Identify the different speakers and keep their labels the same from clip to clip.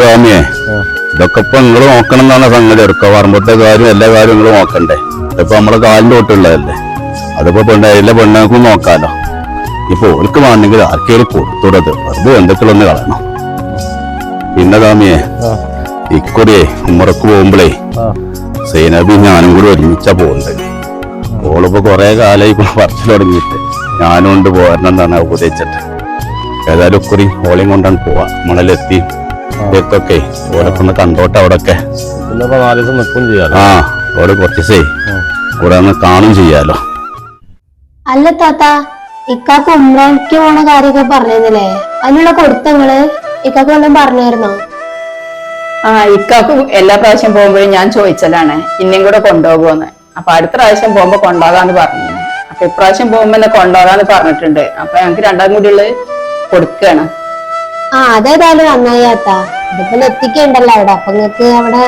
Speaker 1: സ്വാമിയെ ഇതൊക്കെ ഇപ്പൊ നിങ്ങൾ നോക്കണം എന്നാണ് സംഗതി. എടുക്കുക പറമ്പത്തെ കാര്യം എല്ലാ കാര്യവും നിങ്ങൾ നോക്കണ്ടേ. ഇപ്പൊ നമ്മളെ കാലിന്റെ തൊട്ടുള്ളതല്ലേ. അതിപ്പോ പെണ്ണ എല്ലാ പെണ്ണുങ്ങൾക്കും നോക്കാലോ. ഇപ്പൊ ഓൾക്ക് വേണമെങ്കിൽ ആർക്കേലും കൊടുത്തുടത്. വെറുതെ എന്തൊക്കെയൊന്ന് കളയണം. പിന്നെ സ്വാമിയെ ഇക്കുറിയെ ഉമ്മറക്ക് പോകുമ്പോഴേ സൈനബി ഞാനും കൂടി ഒരുമിച്ചാ പോകുന്നത് ഓളിപ്പോ കുറെ കാലമായി ഇപ്പൊ പറച്ചിൽ തുടങ്ങിയിട്ട്. ഞാനും കൊണ്ട് പോരണം എന്നാണ് ഉപദേശിച്ചിട്ട് ഏതായാലും ഇക്കുറി ഓളയും കൊണ്ടാണ് പോവാ. മണലെത്തി ഓരൊക്കെ ഓരോക്കൊന്ന് കണ്ടോട്ടെ അവിടൊക്കെ. ആ ഓരോ കുറച്ചേ ഒന്ന് കാണും ചെയ്യാലോ.
Speaker 2: അല്ല താത്ത ഇക്കാക്ക് ഉമ്രയ്ക്ക് പോണ കാര്യമൊക്കെ പറഞ്ഞിരുന്നില്ലേ? അതിനുള്ള കൊടുത്തങ്ങൾ ഇക്കാക്ക് വല്ലതും പറഞ്ഞായിരുന്നോ?
Speaker 3: ആ ഇക്കാക്ക് എല്ലാ പ്രാവശ്യം പോകുമ്പോഴും ഞാൻ ചോദിച്ചലാണ് ഇന്നും കൂടെ കൊണ്ടുപോകുമെന്ന് അപ്പൊ അടുത്ത പ്രാവശ്യം പോകുമ്പോ കൊണ്ടുപോകാന്ന് പറഞ്ഞു. അപ്പൊ ഇപ്രാവശ്യം പോകുമ്പോ എന്നെ കൊണ്ടുപോകാന്ന് പറഞ്ഞിട്ടുണ്ട്. അപ്പൊ ഞങ്ങക്ക് രണ്ടാം കൂടി ഉള്ളത് കൊടുക്കുകയാണ്
Speaker 2: ആ അതേതായാലും നന്നായി താത്ത ഇതിപ്പോ എത്തിക്കണ്ടല്ലോ അവിടെ. അപ്പൊ നിങ്ങക്ക് അവിടെ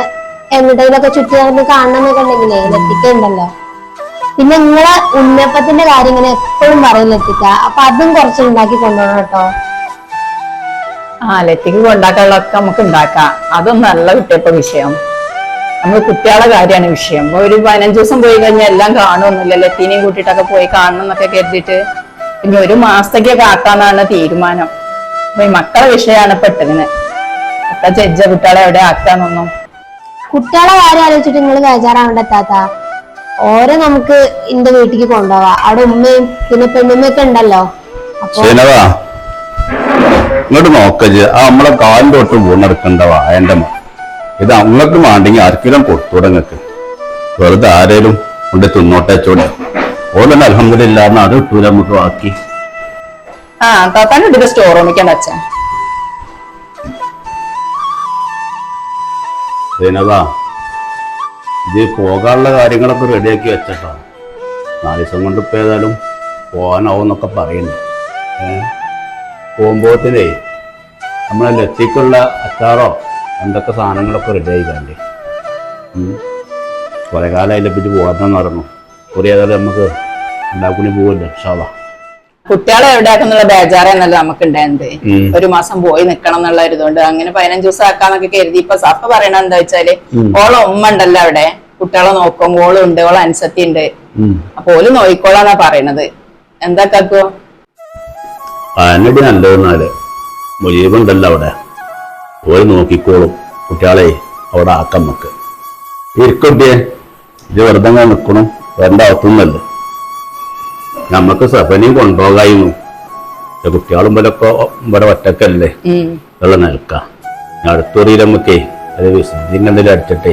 Speaker 2: എങ്ങോട്ടെങ്കിലൊക്കെ ചുറ്റി നടന്ന് കാണണമെന്നൊക്കെ ഉണ്ടെങ്കിലേ എത്തിക്കണ്ടല്ലോ. പിന്നെ നിങ്ങളെ ഉന്നപ്പത്തിന്റെ കാര്യം ഇങ്ങനെ എപ്പോഴും പറയുന്ന എത്തിക്ക? അപ്പൊ അതും കുറച്ച് ഉണ്ടാക്കി കൊണ്ടുപോകണം കേട്ടോ.
Speaker 3: ആ ലത്തിക്ക് കൊണ്ടാക്കാനുള്ളതൊക്കെ നമുക്ക് ഉണ്ടാക്കാം. അതൊന്നും നല്ല കുട്ടിയപ്പോ വിഷയം. നമ്മൾ കുട്ടികളെ കാര്യമാണ് വിഷയം. ഒരു പതിനഞ്ച് ദിവസം പോയി കഴിഞ്ഞാൽ എല്ലാം കാണുമൊന്നുമില്ല ലത്തീനെയും കൂട്ടിയിട്ടൊക്കെ പോയി കാണണം എന്നൊക്കെ കരുതിയിട്ട് പിന്നെ ഒരു മാസത്തേക്കൊക്കെ ആക്കാന്നാണ് തീരുമാനം. ഈ മക്കളെ വിഷയമാണ് പെട്ടതിന് എത്ര ജഡ്ജ കുട്ടികളെ എവിടെ ആക്കാന്നൊന്നും?
Speaker 2: കുട്ടികളെ കാര്യം ആലോചിച്ചിട്ട് നിങ്ങൾ ബേജാറാവേണ്ട താത്ത. ഓരോ നമുക്ക് എന്റെ വീട്ടിലേക്ക് കൊണ്ടുപോവാ. അവിടെ ഉമ്മയും പിന്നെ പെണ്ണുമ്മയൊക്കെ ഉണ്ടല്ലോ.
Speaker 1: ഇങ്ങോട്ട് നോക്കജ് ആ നമ്മളെ കാലിന്റെ ഒട്ടും വീണെടുക്കണ്ട വായന്റെ ഇത് അങ്ങക്ക് മാണ്ടെങ്കിൽ ആർക്കെങ്കിലും കൊടുത്തൂടെ നിങ്ങക്ക് വെറുതെ ആരേലും കൊണ്ട് തിന്നോട്ടേച്ചോടെ ഓലെന്നെ അലഹമില്ലാന്ന് അത് ഇട്ടൂല നമുക്ക് ബാക്കി
Speaker 3: ആ താത്താന്റെ ഇതിന്റെ സ്റ്റോർ വെച്ചാ.
Speaker 1: സൈനവാ ഇത് പോകാനുള്ള കാര്യങ്ങളൊക്കെ റെഡിയാക്കി വെച്ചട്ടോ. നാല് ദിവസം കൊണ്ട് ഇപ്പൊ ഏതായാലും പോകാനാവുന്നൊക്കെ പറയുന്നു. പോകുമ്പോഴത്തേനേ നമ്മളെ ലത്തിക്കുള്ള അച്ചാറോ എന്തൊക്കെ സാധനങ്ങളൊക്കെ റെഡി കുറേ കുറെ കാലം അതിലെപ്പിച്ച് പോകാമെന്ന് പറഞ്ഞു. കുറേ ഏതായാലും നമുക്ക് ഉണ്ടാക്കുന്ന പോകുമല്ലോ ഷാവാ
Speaker 3: കുട്ടികളെ എവിടെയാക്കുന്നുള്ള ബേജാറെന്നല്ല നമുക്ക് ഉണ്ടായത്
Speaker 1: ഉം.
Speaker 3: ഒരു മാസം പോയി നിക്കണം എന്നുള്ള ഇതുകൊണ്ട് അങ്ങനെ പതിനഞ്ച് ദിവസം ആക്കാന്നൊക്കെ കരുതി. ഇപ്പൊ സഫ പറയണ എന്താ വെച്ചാൽ ഓളെ ഉമ്മ ഉണ്ടല്ലോ അവിടെ. കുട്ടികളെ നോക്കും ഓളും ഉണ്ട് ഓളെ അനുസത്തി ഉണ്ട്. അപ്പൊ ഓൽ നോയിക്കോളാന്നാ പറയണത്. എന്താ കാക്കോ?
Speaker 1: അതിനടി നല്ലതെന്നാൽ മുജീബുണ്ടല്ലോ അവിടെ. ഓര് നോക്കിക്കോളും. കുട്ടികളെ അവിടെ ആക്കാൻ നമുക്ക്. ഇരിക്കൊട്ടിയെ ഇത് വെറുതെ നിൽക്കണം വരണ്ട അകത്തുനിന്നല്ലേ നമുക്ക് സഫനെയും കൊണ്ടുപോകായിരുന്നു കുട്ടികളും ഇവരൊക്കെ ഇവിടെ ഒറ്റക്കല്ലേ?
Speaker 3: വെള്ളം
Speaker 1: ഉള്ള നിൽക്കാം. അടുത്തൊറിയിൽ നമുക്കേ അത് വിശുദ്ധിന്റെ എന്തെങ്കിലും അടിച്ചിട്ടേ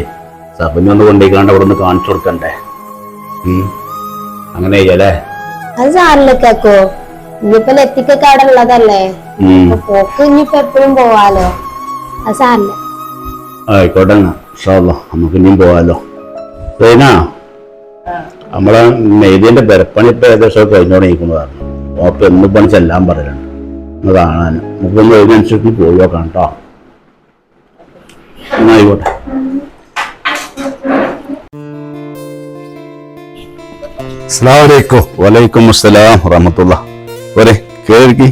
Speaker 1: സഫനി ഒന്ന് കൊണ്ടുപോയിക്കാണ്ട് അവിടെ ഒന്ന് കാണിച്ചു കൊടുക്കണ്ടേ? അങ്ങനെ ചെയ്യല്ലേ?
Speaker 2: അത് സാറിലേക്കോ ഇനിയിപ്പോ അവിടെ ഉള്ളതല്ലേ? പോക്ക് ഇനിയിപ്പോ എപ്പോഴും പോവാലോ? അത് സാറില്ല
Speaker 1: ആയിക്കോട്ടെ എന്നാ. നമുക്ക് ഇനിയും പോവാലോ. സൈന നമ്മളെ നെയ്തിന്റെ പെരപ്പണി ഇപ്പൊ ഏകദേശം കഴിഞ്ഞു തുടങ്ങിക്കുന്നതാണ് ഓപ്പ് എന്ന് പണി ചെല്ലാൻ പറയലുണ്ട് ഒന്ന് കാണാൻ. നമുക്കൊന്ന് അതിനനുസരിച്ച് പോയി നോക്കാം കേട്ടോ. എന്നായിക്കോട്ടെ
Speaker 4: അസ്ലാമലൈക്കും
Speaker 1: വലൈക്കും അസ്സലാം വറഹമത്തുള്ള. പോരെ കേൾക്കി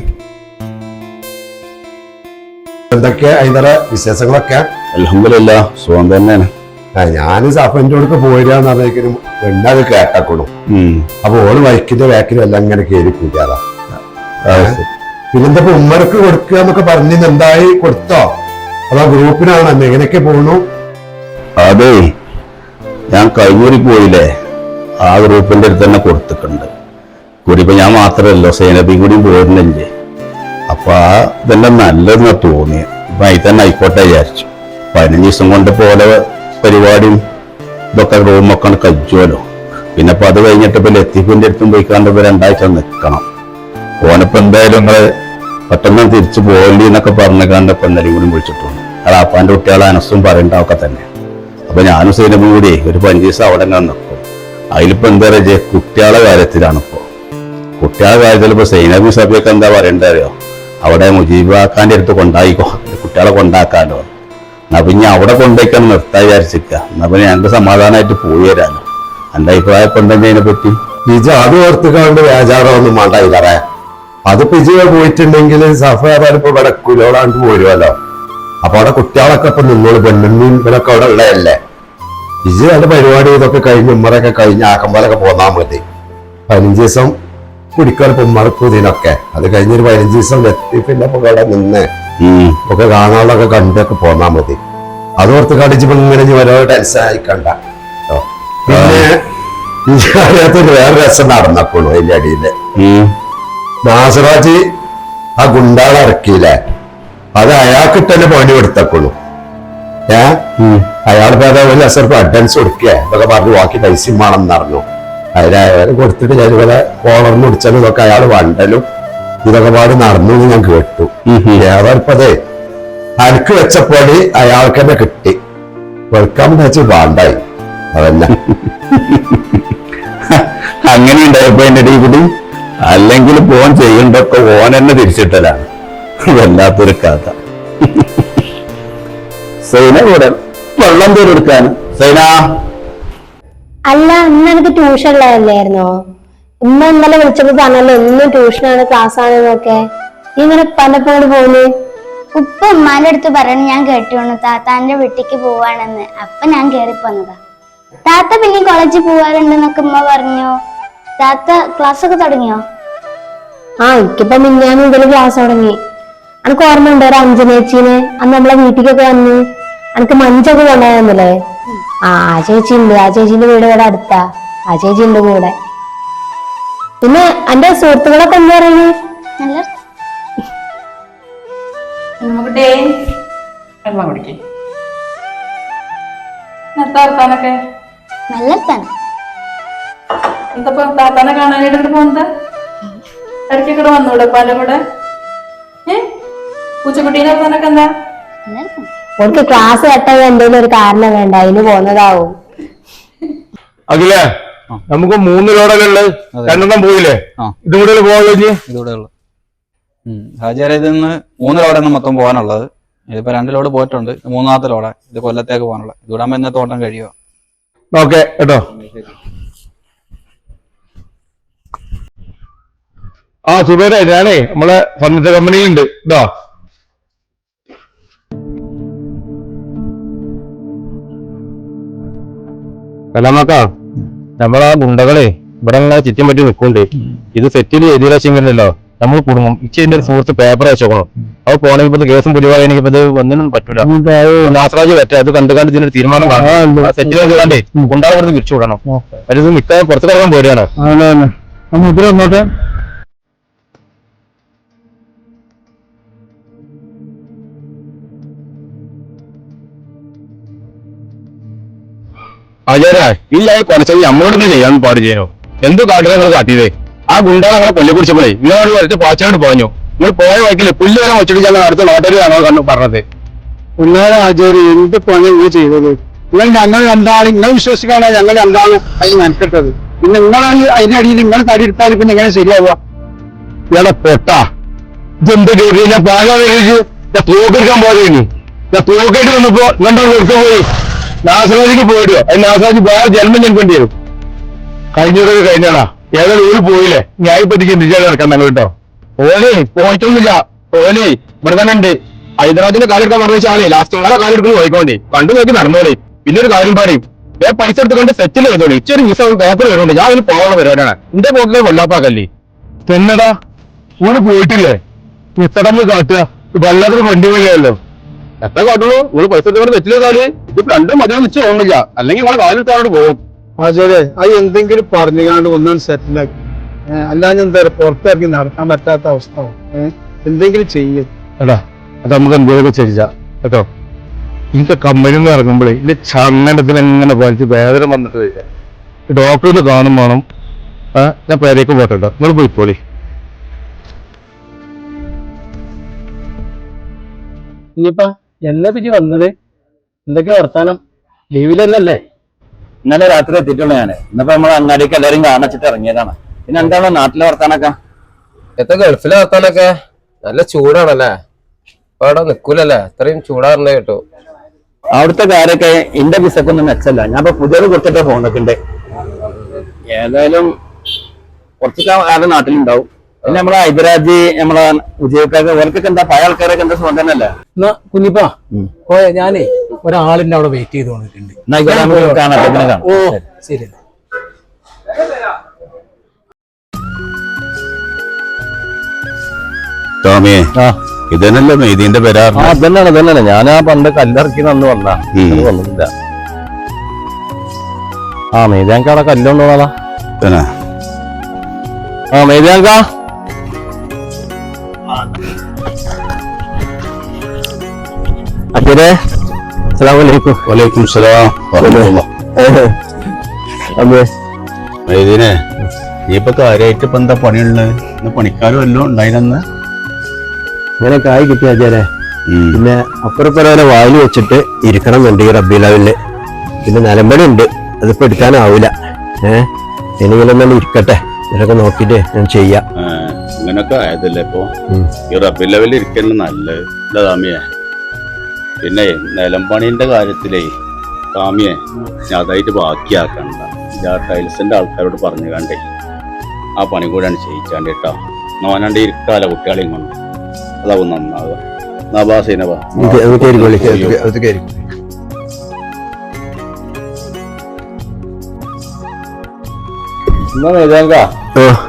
Speaker 4: എന്തൊക്കെ അതിന്റെ വിശേഷങ്ങളൊക്കെ?
Speaker 1: അലഹമില്ല സുഖം തന്നെയാണ്.
Speaker 4: ഞാൻ സഫന്റെ അടുക്ക് പോയിരാന്ന് പറഞ്ഞേക്കിനും പെണ്ണത് കേട്ടക്കണു. അപ്പൊ ഓൾ വൈക്കിന്റെ ബാക്കിലും എല്ലാം ഇങ്ങനെ കയറി
Speaker 1: ശരി.
Speaker 4: പിന്നെന്താ ഉമ്മർക്ക് കൊടുക്കുക എന്നൊക്കെ പറഞ്ഞു എന്തായി കൊടുത്തോ? അതോ ഗ്രൂപ്പിനാണ് എങ്ങനെയൊക്കെ പോണു?
Speaker 1: അതെ ഞാൻ കഴിഞ്ഞൂരി പോയില്ലേ? ആ ഗ്രൂപ്പിന്റെ അടുത്ത് തന്നെ കൊടുത്തിട്ടുണ്ട്. കൂടി ഞാൻ മാത്രമല്ലോ സേനബി കൂടി പോരുന്നില്ലേ അപ്പൊ ആ ഇതെല്ലാം നല്ലതെന്നാ തോന്നിയത് അപ്പൊ അതിൽ തന്നെ ആയിക്കോട്ടെ വിചാരിച്ചു. പതിനഞ്ച് ദിവസം കൊണ്ട് പോലെ പരിപാടിയും ഇതൊക്കെ റൂമൊക്കെ കഴിച്ചുവല്ലോ. പിന്നെ അപ്പൊ അത് കഴിഞ്ഞിട്ട് ഇപ്പൊ ലത്തീഫിന്റെ അടുത്തും പോയി കണ്ട് രണ്ടാഴ്ച നിൽക്കണം ഓനിപ്പോ എന്തായാലും നിങ്ങൾ പെട്ടെന്ന് തിരിച്ചു പോകേണ്ടി എന്നൊക്കെ പറഞ്ഞു ഇപ്പൊ എന്തെങ്കിലും കൂടി വിളിച്ചിട്ടുണ്ട്. അത് അപ്പാന്റെ കുട്ടികളെ അനസും പറയണ്ടൊക്കെ തന്നെ. അപ്പൊ ഞാനും സൈനബും കൂടി ഒരു പഞ്ച് ദിവസം അവിടെ നിൽക്കും അതിലിപ്പോ എന്താ പറയുക കുട്ടികളെ കാര്യത്തിലാണ് ഇപ്പോ. കുട്ടികളെ കാര്യത്തിൽ ഇപ്പൊ സൈനബി സഭയൊക്കെ എന്താ പറയണ്ടറിയോ അവിടെ മുജീബാക്കാന്റെ അടുത്ത് കൊണ്ടായിക്കോ. കുട്ടികളെ കൊണ്ടാക്കാലോ. എന്നാ പിന്നെ അവിടെ കൊണ്ടുപോയിക്കാൻ നിർത്താൻ വിചാരിച്ചിരിക്കുക. എന്നാ പിന്നെ ഞങ്ങൾക്ക് സമാധാനമായിട്ട് പോയി തരാലോ എന്റെ അഭിപ്രായം ഇപ്പൊ അതിനെ പറ്റി?
Speaker 4: ബിജു അത് ഓർത്തുകൊണ്ട് ഒന്നും വേണ്ട ഇതറേ അത് പിജിയ പോയിട്ടുണ്ടെങ്കിൽ സഫ ഏതായാലും ഇപ്പൊ ഇവിടെ കുലോടാണ്ട് പോരുമല്ലോ അപ്പൊ അവിടെ കുട്ടികളൊക്കെ ഇപ്പൊ നിങ്ങൾ പെണ്ണും ഇവരൊക്കെ അവിടെ ഉള്ളതല്ലേ. ബിജു അവിടെ പരിപാടി ഇതൊക്കെ കഴിഞ്ഞ് ഉമ്മറൊക്കെ കഴിഞ്ഞ് ആക്കമ്പോലൊക്കെ പോന്നാ മതി. പതിനഞ്ച് ദിവസം കുടിക്കാൻ ഉമ്മറക്കും ഇതിനൊക്കെ അത് കഴിഞ്ഞൊരു പതിനഞ്ച് ദിവസം എത്തി പിന്നെ പുകയുടെ നിന്ന്. ഒക്കെ കാണാനുള്ളതൊക്കെ കണ്ടൊക്കെ പോന്നാ മതി. അത് ഓർത്ത് ഇങ്ങനെ ഇനി ഓരോ ടെൻഷൻ ആയിക്കണ്ട. പിന്നെ വേറെ രസം നടന്നപ്പോഴും അതിന്റെ
Speaker 1: അടിയിൽ.
Speaker 4: നാസറാജ് ആ ഗുണ്ടാളെ ഇറക്കിയില്ലേ? അത് അയാൾക്ക് തന്നെ പണി കൊടുത്തപ്പോഴും ഏ? അയാൾ പേരെ ഒരു ലക്ഷം അഡ്വാൻസ് കൊടുക്കുക ഇതൊക്കെ പറഞ്ഞു ബാക്കി പൈസ വേണം എന്നറിഞ്ഞു. അതിന് കൊടുത്തിട്ട് ഞാൻ ഇവിടെ കോളർ മുടിച്ചാലും ഇതൊക്കെ അയാൾ വണ്ടലും ഇതൊക്കെ പാട് നടന്നു എന്ന് ഞാൻ കേട്ടു. ഏതാൽപ്പതേ അനക്ക് വെച്ച പണി അയാൾക്ക് തന്നെ കിട്ടി. വെൽക്കം വെച്ച് വേണ്ടായി. അതന്നെ
Speaker 1: അങ്ങനെ ഉണ്ടായപ്പോ എന്റെ കൂടി അല്ലെങ്കിൽ പോൻ ചെയ്യണ്ടൊക്കെ ഓൻ എന്നെ തിരിച്ചിട്ടലാണ്. വല്ലാത്തൊരു കഥ. സൈന കൂടെ വെള്ളം തീരെടുക്കാൻ സൈന.
Speaker 2: അല്ല ഇന്ന് എനിക്ക് ട്യൂഷൻ ഉള്ളതല്ലായിരുന്നോ ഉമ്മ ഇന്നലെ വിളിച്ചപ്പോ പറഞ്ഞല്ലോ ഇന്നും ട്യൂഷനാണ് ക്ലാസ് ആണെന്നൊക്കെ നീ ഇങ്ങനെ പലപ്പോഴും പോകുന്നു
Speaker 5: ഉപ്പ ഉമ്മാന്റെ അടുത്ത് പറയണ ഞാൻ കേട്ടോണു താത്താന്റെ വീട്ടിക്ക് പോവാണെന്ന്. അപ്പൊ ഞാൻ കേറി പോന്നതാ. താത്ത പിന്നെ കോളേജിൽ പോവാറുണ്ടെന്നൊക്കെ ഉമ്മ പറഞ്ഞു. താത്ത ക്ലാസ് ഒക്കെ തുടങ്ങിയോ?
Speaker 2: ആ എനിക്കിപ്പോ മിന്നാന്ന് മുതൽ ക്ലാസ് തുടങ്ങി. എനിക്ക് ഉണ്ടോ ഒരു അഞ്ചനേച്ചീനെ അന്ന് നമ്മളെ വീട്ടിലേക്കൊക്കെ വന്ന് എനിക്ക് മഞ്ചൊക്കെ കൊണ്ടുപോകുന്നില്ലേ ആ ആ ചേച്ചി ഉണ്ട് ആ ചേച്ചിന്റെ വീട് ഇവിടെ അടുത്താ. ആ ചേച്ചി ഉണ്ട് കൂടെ. പിന്നെ എന്റെ സുഹൃത്തുക്കളൊക്കെ എന്താ പറയുന്നത്
Speaker 5: നല്ല
Speaker 3: നമുക്കിട്ടേ വെള്ളം കുടിക്കേ. എന്താ വർത്താനൊക്കെ?
Speaker 5: നല്ല തന്നെ
Speaker 3: എന്താ താത്താനെ കാണാനായിട്ട് ഇവിടെ പോകുന്നത് ഇടയ്ക്ക് കൂടെ വന്നൂടെ പാലും കൂടെ? ഏ? പൂച്ചക്കുട്ടീനെ വർത്താനൊക്കെ എന്താ.
Speaker 2: ഓർക്ക് ക്ലാസ് കട്ടായി എന്തെങ്കിലും ഒരു കാരണം വേണ്ട. അതിന് പോന്നതാവും
Speaker 6: അഖില നമുക്ക് മൂന്ന് ലോഡകളുണ്ട് ഉള്ളത് രണ്ടെണ്ണം പോയില്ലേ?
Speaker 7: ഇതുകൂടെ
Speaker 6: ഇതും കൂടെ പോകാൻ കഴിഞ്ഞ്
Speaker 7: ഇതൂടെ ഉള്ളു. ഹാജിയാരെ ഇതിന്ന് മൂന്ന് ലോഡാണ് മൊത്തം പോകാനുള്ളത്. ഇതിപ്പോ രണ്ട് ലോഡ് പോയിട്ടുണ്ട്. മൂന്നാമത്തെ ലോഡാ. ഇത് കൊല്ലത്തേക്ക് പോകാനുള്ള ഇതുകൂടാകുമ്പോ ഇന്നത്തെ തോട്ടം കഴിയുമോ?
Speaker 6: ഓക്കെ കേട്ടോ. ആ സുബേരെ ഞാനേ നമ്മളെ ഫർണിച്ചർ കമ്പനിയിലുണ്ട്. ഇതാ. കലാമക്ക നമ്മളാ ഗുണ്ടകളെ ഇവിടെ ഇങ്ങനെ ചുറ്റും പറ്റി നിൽക്കുന്നുണ്ട് ഇത് സെറ്റിൽ വെച്ചെങ്കിലല്ലോ നമ്മൾ കുടുങ്ങും. ഇച്ചിന്റെ ഒരു സുഹൃത്ത് പേപ്പർ വെച്ചോക്കണം അത് പോണെങ്കിൽ ഇപ്പൊ കേസും ഇത് ഒന്നിനും പറ്റൂല. നാസറാജ് പറ്റ അത് കണ്ടു കണ്ട് ഇതിന്റെ തീരുമാനം സെറ്റിൽ കണ്ടേ ഗുണ്ടാളെ വിളിച്ചു തിരിച്ചു വിടണം അത് നിൽക്കാൻ പുറത്തു കിടക്കാൻ പോരുകയാണ്. ആചാര്യ ഇല്ല ഈ നമ്മളോട് ചെയ്യാൻ പാട് ചെയ്യാനോ എന്ത് കാട്ടിലെ നിങ്ങൾ കാട്ടിയതേ? ആ ഗുണ്ടാ ഞങ്ങളെ കൊല്ലി കുടിച്ചപ്പോഴേ നിങ്ങളോട് വരച്ച് പാച്ചോട് പറഞ്ഞു നിങ്ങൾ പോയ വഴിക്കിൽ പുല്ല് വരെ വെച്ചിട്ട് അടുത്ത നാട്ടുകാരാണോ കണ്ടു പറഞ്ഞത്.
Speaker 8: ഉള്ളാരെ ആചാര്യ എന്ത് പണി നിങ്ങൾ ചെയ്തത്? നിങ്ങൾ ഞങ്ങൾ രണ്ടാളും നിങ്ങൾ വിശ്വസിക്കാണ് ഞങ്ങൾ രണ്ടാളും അതിന് മെനക്കെട്ടത്. പിന്നെ നിങ്ങളാണ് അതിനടിയിൽ നിങ്ങൾ തടി എടുത്താൽ പിന്നെ എങ്ങനെ ശരിയാവുക?
Speaker 6: ഇയാളെ പൊട്ട. ഇതെന്ത് കേറി ഞാൻ പാകം ഞാൻ തൂക്കെടുക്കാൻ പോയിരുന്നു ഞാൻ തൂക്കേട്ട് വന്നപ്പോ ഇങ്ങോട്ട് പോയി നാസറാജിക്ക് പോയിട്ടോ അത് നാസറാജ് വേറെ ജന്മം ജനിക്കേണ്ടി വരും. കഴിഞ്ഞതൊക്കെ കഴിഞ്ഞാടാ ഏതായാലും ഊര് പോയില്ലേ? ഞാൻ ഇപ്പൊ ചിന്തിച്ചാൽ നടക്കാൻ ഞങ്ങൾ കേട്ടോ. ഓലേ പോയിട്ടൊന്നുമില്ല. ഓലേ ഇവിടെ തന്നെ ഉണ്ട്. ഹൈദരാബാദിന്റെ കാലെടുക്കാൻ പറഞ്ഞു ലാസ്റ്റ് വേറെ കാലെടുക്കുന്നു പോയിക്കോണ്ടേ. കണ്ടു നോക്കി നടന്നോളേ. പിന്നെ ഒരു കാര്യം പറയും. ഞാൻ പൈസ എടുത്തുകൊണ്ട് സെറ്റിൽ ചെയ്തോളി ഇച്ചൊരു മിസ് പേപ്പർ വരുന്നുണ്ട്. ഞാൻ അതിന് പോകാനുള്ള പരിപാടിയാണ്. എന്റെ പോക്കിലെ കൊല്ലാപ്പാക്കല്ലേ. തന്നെടാ. ഊണ് പോയിട്ടില്ലേ? ഇത്തടമ്പ് കാട്ടുക? വല്ലാത്തൊരു വണ്ടി വഴിയല്ലോ എത്ര കാട്ടുള്ളൂ? പൈസ എടുത്തുകൊണ്ട് സെറ്റിൽ ചെയ്താൽ ഇപ്പൊ രണ്ടും മതിയാന്ന് വെച്ച് തോന്നില്ല അല്ലെങ്കിൽ ഇവിടെ കാലെടുത്താണ്ട് പോകും.
Speaker 8: ആചാര്യ അത് എന്തെങ്കിലും പറഞ്ഞുകൊണ്ട് ഒന്നും സെറ്റിലാക്കി അല്ലാതെ എന്താ പുറത്തിറങ്ങി നടക്കാൻ പറ്റാത്ത അവസ്ഥ എന്തെങ്കിലും ചെയ്യും.
Speaker 6: എടാ അത് നമുക്ക് എന്തെങ്കിലും കേട്ടോ? ഇന്നത്തെ കമ്പനി നിന്ന് ഇറങ്ങുമ്പോഴേ ഇതിന്റെ ചങ്ങനത്തിന് എങ്ങനെ പാലിച്ച് വേദന വന്നിട്ട് ഡോക്ടറിന് കാണും വേണം. ഞാൻ പേരേക്ക് പോട്ടെ കേട്ടോ നിങ്ങൾ പോളി.
Speaker 8: ഇനിയിപ്പ എന്നാ പിന്നെ വന്നത്? എന്തൊക്കെ വർത്താനം? ലീവിലല്ലേ
Speaker 7: ഇന്നലെ രാത്രി എത്തിയിട്ടുള്ളൂ ഞാൻ ഇന്നിപ്പോ നമ്മളെ അങ്ങാടിക്ക് എല്ലാരും കാണിച്ചിട്ട് ഇറങ്ങിയതാണ്. പിന്നെ എന്താണ് നാട്ടിലെ വർത്താനൊക്കെ?
Speaker 9: എത്ര ഗൾഫിലെ വർത്താനൊക്കെ നല്ല ചൂടാണല്ലേ? ഇപ്പൊ അവിടെ നിക്കൂലല്ലേ? അത്രയും ചൂടാറുണ്ട് കേട്ടോ.
Speaker 1: അവിടുത്തെ കാര്യമൊക്കെ എന്റെ വിസക്കൊന്നും മെച്ചല്ല. ഞാൻ ഇപ്പൊ പുതിയത് കൊടുത്തിട്ട് ഫോണൊക്കെ ഉണ്ട്
Speaker 7: ഏതായാലും കുറച്ച് കാലം നാട്ടിലുണ്ടാവും.
Speaker 10: പിന്നെ നമ്മളെ ഹൈദരാജ് നമ്മളെ വിജയക്കാർക്ക് ഓർക്കൊക്കെ എന്താ പഴയ ആൾക്കാരൊക്കെ എന്താ സുഖം തന്നെയല്ലേ?
Speaker 8: എന്നാ കുഞ്ഞിപ്പാ ഓ ഞാനേ ഒരാളിന്റെ അവിടെ വെയിറ്റ് ചെയ്ത് വന്നിട്ടുണ്ട്. ഓ ശരി.
Speaker 1: ടോമിയെ ഇതന്നല്ലേ മെയ്തീന്റെ
Speaker 10: ആ
Speaker 1: പേരാറിന്
Speaker 10: അതന്നെയാണ് അതന്നെയാണ് ഞാൻ ആ പണ്ട് കല്ലിറക്കി നന്ന് വന്നാ. വന്നില്ല. ആ മെയ്താങ്ക അവിടെ
Speaker 1: പിന്നെ?
Speaker 10: ആ മെയ്താങ്ക അസ്സലാമലൈക്കും.
Speaker 1: വലൈക്കും സലാം
Speaker 10: അമ്മേ.
Speaker 1: മെയ്തീനെ നീ ഇപ്പൊ കാര്യമായിട്ട് ഇപ്പൊ എന്താ പണിയുള്ളത് പണിക്കാരും എല്ലാം ഉണ്ടായിരുന്ന
Speaker 10: ഇങ്ങനെ കായ് കിട്ടിയ അച്ഛനെ പിന്നെ അപ്പുറപ്പുറം വായിൽ വെച്ചിട്ട് ഇരിക്കണം എന്നുണ്ട് ഈ റബ്ബിലാവിൽ. പിന്നെ നിലമ്പടി ഉണ്ട് അതിപ്പോ എടുക്കാനാവൂല. ഏഹ് എനിക്കെങ്കിലും തന്നെ ഇരിക്കട്ടെ. ഇതൊക്കെ നോക്കിട്ട് ഞാൻ ചെയ്യാം.
Speaker 1: അങ്ങനൊക്കെ ആയതല്ലേ ഇപ്പൊ? ഈ റബ്ബി ലെവലിൽ നല്ലത്. ഇല്ല പിന്നെ നിലമ്പണിന്റെ കാര്യത്തിലേ കാമിയെ ഞാൻ അതായിട്ട് ബാക്കിയാക്കണ്ട. ഞാൻ ടൈൽസിന്റെ ആൾക്കാരോട് പറഞ്ഞു കണ്ടേ ആ പണി കൂടെയാണ് ചെയ്യിച്ചാണ്ട് കേട്ടോ. നോനാണ്ട് ഇരിക്കാല കുട്ടികളെയും കൊണ്ട് അതാവും നന്നാവുക. നബാസീനബാ
Speaker 10: എന്നാ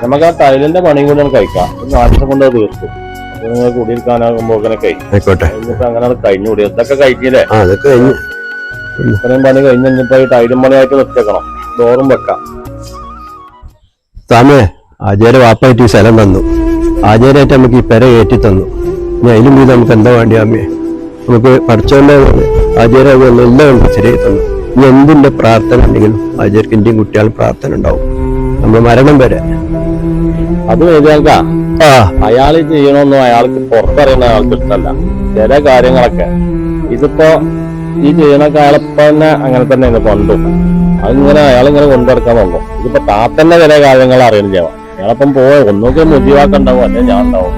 Speaker 10: നമുക്ക് ആ ടൈലിന്റെ പണിയും കൂടെ കഴിക്കാം. നാട്ടിൽ കൊണ്ട് തീർക്കും നിങ്ങൾ കുടിയിരിക്കാനാകുമ്പോ അങ്ങനെ
Speaker 11: ആയിക്കോട്ടെ.
Speaker 10: എന്നിട്ട് അങ്ങനെ അത് കഴിഞ്ഞുകൂടി. ഇതൊക്കെ കഴിഞ്ഞില്ലേ
Speaker 11: ആ അതൊക്കെ കഴിഞ്ഞു.
Speaker 10: ഇത്രയും പണി കഴിഞ്ഞ് കഴിഞ്ഞിപ്പോ ഈ ടൈലും പണിയായിട്ട് നിർത്തിയേക്കണം ഡോറും വെക്കാം.
Speaker 11: താമേ ആചാര്യ വാപ്പായിട്ട് ഈ സ്ഥലം തന്നു. ആചാര്യായിട്ട് നമുക്ക് ഈ പെര കയറ്റി തന്നു. ഇനി അതിലും ഇത് നമുക്ക് എന്താ വേണ്ടി അമ്മേ? നമുക്ക് പഠിച്ചോന്റെ ആചാര്യ എല്ലാം ഉണ്ട് ശരിയായി തന്നു. ഇനി എന്തിന്റെ പ്രാർത്ഥന ഉണ്ടെങ്കിലും ആചാര്യക്ക് എന്റെയും കുട്ടികളും പ്രാർത്ഥന ഉണ്ടാവും. നമ്മൾ മരണം വരെ.
Speaker 10: അത്
Speaker 11: ആ
Speaker 10: അയാൾ ചെയ്യണമെന്നും അയാൾക്ക് പുറത്തറിയുന്ന അയാൾക്ക് ഇഷ്ടമല്ല ചില കാര്യങ്ങളൊക്കെ. ഇതിപ്പോ ഈ ചെയ്യുന്ന കാലത്തു തന്നെ അങ്ങനെ തന്നെയാണ് പണ്ടും. അതിങ്ങനെ അയാളിങ്ങനെ കൊണ്ടുവരക്കാൻ നോക്കും ഇതിപ്പോ താത്തന്നെ ചില കാര്യങ്ങൾ അറിയുന്നില്ല അയാളപ്പം പോയ. ഒന്നൊക്കെ മുജീവാക്കുണ്ടാവും അല്ലെ ഞാൻ ഉണ്ടാവും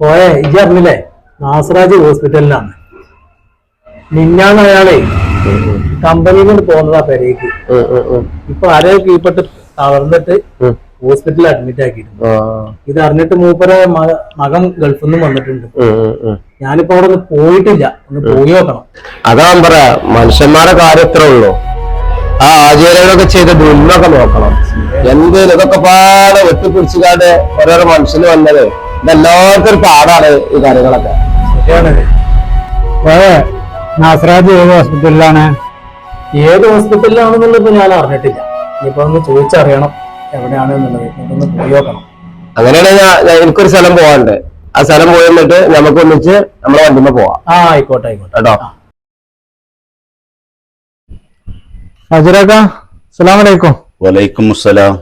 Speaker 8: പോയെ ഇജ് അറിഞ്ഞില്ലേ? നാസറാജ് ഹോസ്പിറ്റലിലാണ്. നിന്നാണ് അയാളെ കമ്പനിയിൽ നിന്ന് പോകുന്നതാ പെരേക്ക്. ഇപ്പൊ അര കീഴ്പെട്ട് തളർന്നിട്ട് ഹോസ്പിറ്റലിൽ അഡ്മിറ്റ് ആക്കിയിരുന്നു ഇത് അറിഞ്ഞിട്ട് മൂപ്പരെ മക- മകൻ ഗൾഫിൽ നിന്ന് വന്നിട്ടുണ്ട്. ഞാനിപ്പോ അവിടെ ഒന്ന് പോയിട്ടില്ല. ഒന്ന് പോയി നോക്കണം.
Speaker 10: അതാ പറ മനുഷ്യന്മാരെ കാര്യം എത്ര ഉള്ളൂ. ആ ആചാര്യങ്ങളൊക്കെ ചെയ്ത ദുരിതൊക്കെ നോക്കണം. എന്തേലും ഇതൊക്കെ പാടെ വെട്ടിപ്പിടിച്ചുകാണ്ട് ഓരോരോ മനുഷ്യന് വന്നത് ഇതെല്ലാവർക്കും ഒരു പാടാണ് ഈ കാര്യങ്ങളൊക്കെ.
Speaker 8: നാസ്രാജ് നാസറാജ് ഏത് ഹോസ്പിറ്റലിലാണ് ഏത് ഹോസ്പിറ്റലിലാണെന്നുള്ളത് ഇപ്പൊ ഞാൻ അറിഞ്ഞിട്ടില്ല. ഇനിയിപ്പോ ഒന്ന് ചോദിച്ചറിയണം. എവിടെയാണ് എന്നുള്ളത് ഒന്ന് പോയി നോക്കണം.
Speaker 10: അങ്ങനെയാണെങ്കിൽ എനിക്കൊരു സ്ഥലം പോകാനുണ്ട് ആ സ്ഥലം പോയി എന്നിട്ട് നമുക്ക് ഒന്നിച്ച് നമ്മളെ വണ്ടി പോവാം.
Speaker 8: ആ ആയിക്കോട്ടെ ആയിക്കോട്ടെ.
Speaker 10: കേട്ടോ?
Speaker 8: അസ്സലാമലൈക്കും.
Speaker 1: വലൈക്കും അസ്സലാം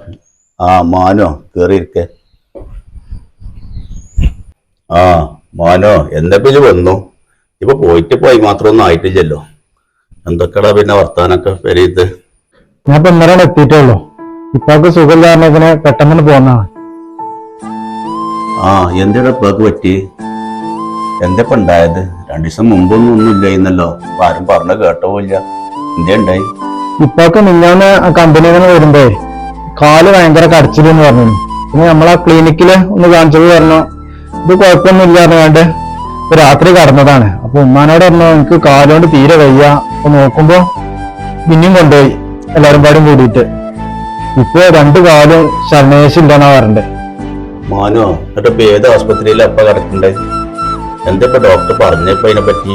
Speaker 1: ആ മാനോ കേറിയിരിക്കെ. ആ മാനോ വന്നു. ഇപ്പൊ പോയിട്ട് പോയി മാത്രമൊന്നും ആയിട്ടില്ലല്ലോ. എന്തൊക്കെടാ പിന്നെ വർത്താനൊക്കെ പെരീത്ത്?
Speaker 8: ഞാൻ ഇപ്പൊ ഇന്നലെ എത്തിയിട്ടുള്ളൂ ഇപ്പൊക്കെ കാരണത്തിന് പെട്ടെന്ന് പോന്നാണ്.
Speaker 1: ആ എന്തേടെ പേക്ക് പറ്റി? എന്തൊക്കെ ഉണ്ടായത്? രണ്ടു ദിവസം മുമ്പൊന്നും ഒന്നും ഇല്ലായിരുന്നല്ലോ ആരും പറഞ്ഞ കേട്ടോ ഇല്ല എന്തേ ഉണ്ടായി?
Speaker 8: ഇപ്പൊക്കെ മിഞ്ഞാന്ന് കമ്പനിയിൽ വരുമ്പോ കാൽ ഭയങ്കര കടച്ചിലെന്ന് പറഞ്ഞു. പിന്നെ നമ്മളാ ക്ലിനിക്കിൽ ഒന്ന് കാണിച്ചത് പറഞ്ഞു ഇത് കുഴപ്പമൊന്നുമില്ല പറഞ്ഞാണ്ട് രാത്രി കടന്നതാണ്. അപ്പൊ ഉമ്മാനോട് പറഞ്ഞു എനിക്ക് കാലുകൊണ്ട് തീരെ വയ്യ. അപ്പൊ നോക്കുമ്പോ പിന്നെയും കൊണ്ടുപോയി. എല്ലാരും പാടും കൂടിയിട്ട്. ഇപ്പൊ രണ്ടു കാലും ശരണേശില്ലെന്നാ പറഞ്ഞത്
Speaker 1: മാനോ എന്നിട്ട് ഇപ്പൊ ഏത് ആസ്പത്രിയിലാ അപ്പ കിടക്കണ്ടേ? എന്താ ഇപ്പൊ ഡോക്ടർ പറഞ്ഞപ്പോ അതിനെ പറ്റി?